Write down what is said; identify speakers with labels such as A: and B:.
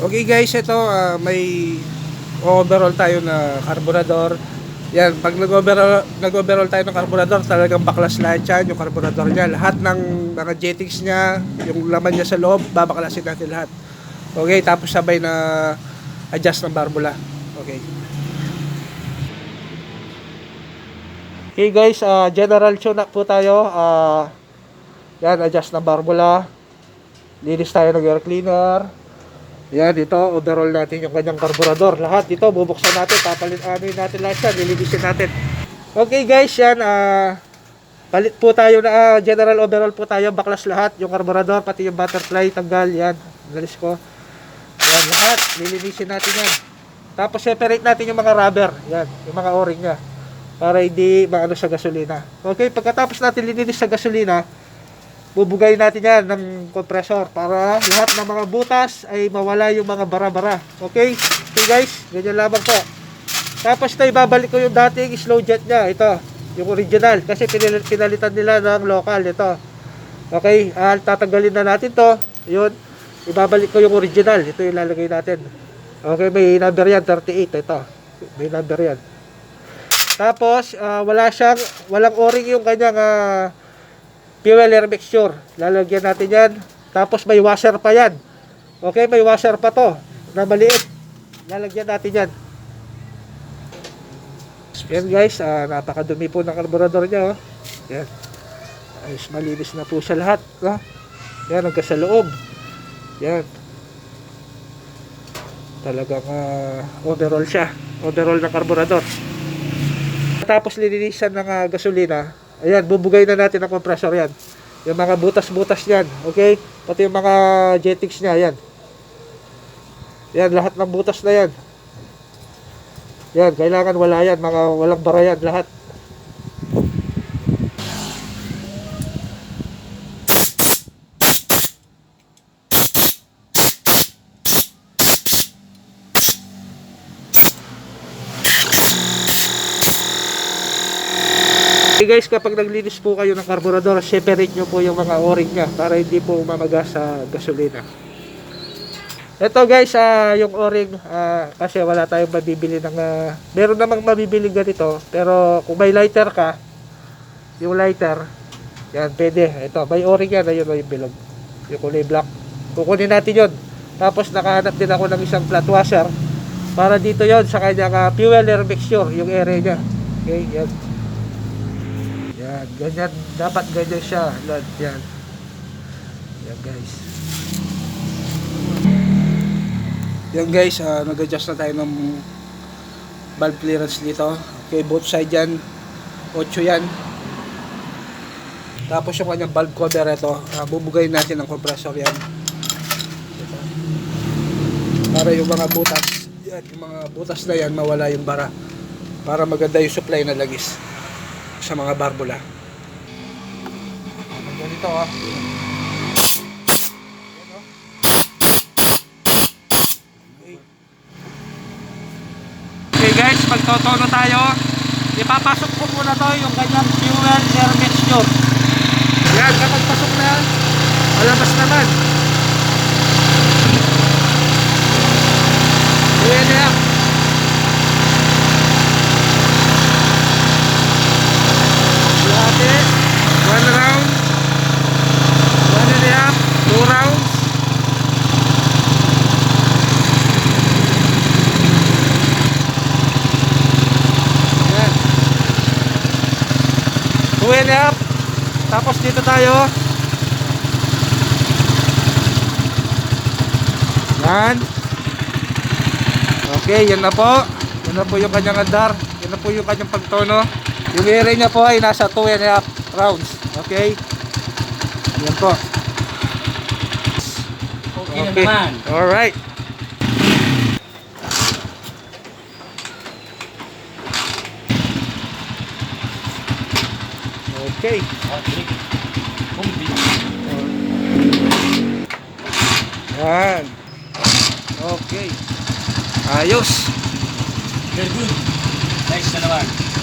A: Okay guys, ito ah, may overall tayo na carburetor. Yan, pag nag-overall, nag-overall tayo ng carburetor, talagang baklas lahat yan, yung carburetor niya. Lahat ng mga jetix niya, yung laman niya sa loob, babaklasin natin lahat. Okay, tapos sabay na adjust ng barbula. Okay. Okay guys, ah, general tune up po tayo. Ah, yan, adjust ng barbula. Linis tayo ng air cleaner. Yan, dito, overall natin yung kanyang karburador. Lahat dito, bubuksan natin, papalit anuin natin lahat yan, lilinisin natin. Okay guys, yan, ah, palit po tayo na, ah, general overall po tayo, baklas lahat, yung karburador, pati yung butterfly, tanggal, yan, galis ko. Yan, lahat, lilinisin natin yan. Tapos separate natin yung mga rubber, yan, yung mga o-ring niya, para hindi maano sa gasolina. Okay, pagkatapos natin lininis sa gasolina, bubugay natin yan ng compressor para lahat ng mga butas ay mawala yung mga bara-bara. Okay? Okay guys, ganyan lamang po. Tapos ito, ibabalik ko yung dating slow jet niya. Ito, yung original. Kasi pinil- pinalitan nila ng local. Ito. Okay, ah, tatanggalin na natin to. Yun, ibabalik ko yung original. Ito yung lalagay natin. Okay, may number yan, 38. Ito, may number yan. Tapos, ah, wala siyang, walang o-ring yung kanyang ah, fuel air mixture. Lalagyan natin yan. Tapos may washer pa yan. Okay, may washer pa to na maliit. Lalagyan natin yan. Yan guys, ah, napakadumi po ng karburador niya. Oh. Yan. Ayos, malinis na po siya lahat. No? Yan, hanggang sa loob. Yan. Talagang ah, overall siya. Overall ng karburador. Tapos lilinisan ng ah, gasolina, ayan, bubugay na natin ang compressor yan. Yung mga butas-butas yan, okay? Pati yung mga jetix niya, yan. Yan, lahat ng butas na yan. Yan, kailangan wala yan, mga walang bara yan, lahat. Okay guys, kapag naglinis po kayo ng karburador, separate nyo po yung mga o-ring niya para hindi po umamaga sa gasolina. Ito guys, ah, yung o-ring, ah, kasi wala tayong mabibili ng... ah, meron namang mabibili ganito, pero kung may lighter ka, yung lighter, yan, pwede. Ito, may o-ring yan, ayun, yung bilog. Yung kulay black. Kukunin natin yun. Tapos nakahanap din ako ng isang flat washer para dito yon sa kanyang ah, fuel air mixture, yung area niya. Okay, yan. Yan, ganyan, dapat ganyan siya, Lord, yan. Yan guys. Yan guys, ah, nag-adjust na tayo ng valve clearance dito. Okay, both side yan, 8 yan. Tapos yung kanyang valve cover ito, ah, bubugayin natin ng compressor yan. Para yung mga butas, yan, yung mga butas na yan, mawala yung bara. Para maganda yung supply na lagis sa mga barbula. Ganito ah. Okay guys, magtotono tayo. Ipapasok ko muna to yung kanyang fuel air mixture. Yan, kapag pasok na, malabas naman. Ayan na yan. Lati, one round, one and a half, two rounds. Yan. A half. Tapos dito tayo. Yan. Okay, yan na po. Yan na po yung kanyang andar. Yan na po yung kanyang pagtono. Yung area niya po ay nasa 2 and a half rounds. Okay? Yan po.
B: Okay, na naman.
A: Alright. Okay. Yan. Okay. Ayos.
B: Very good. Next na naman.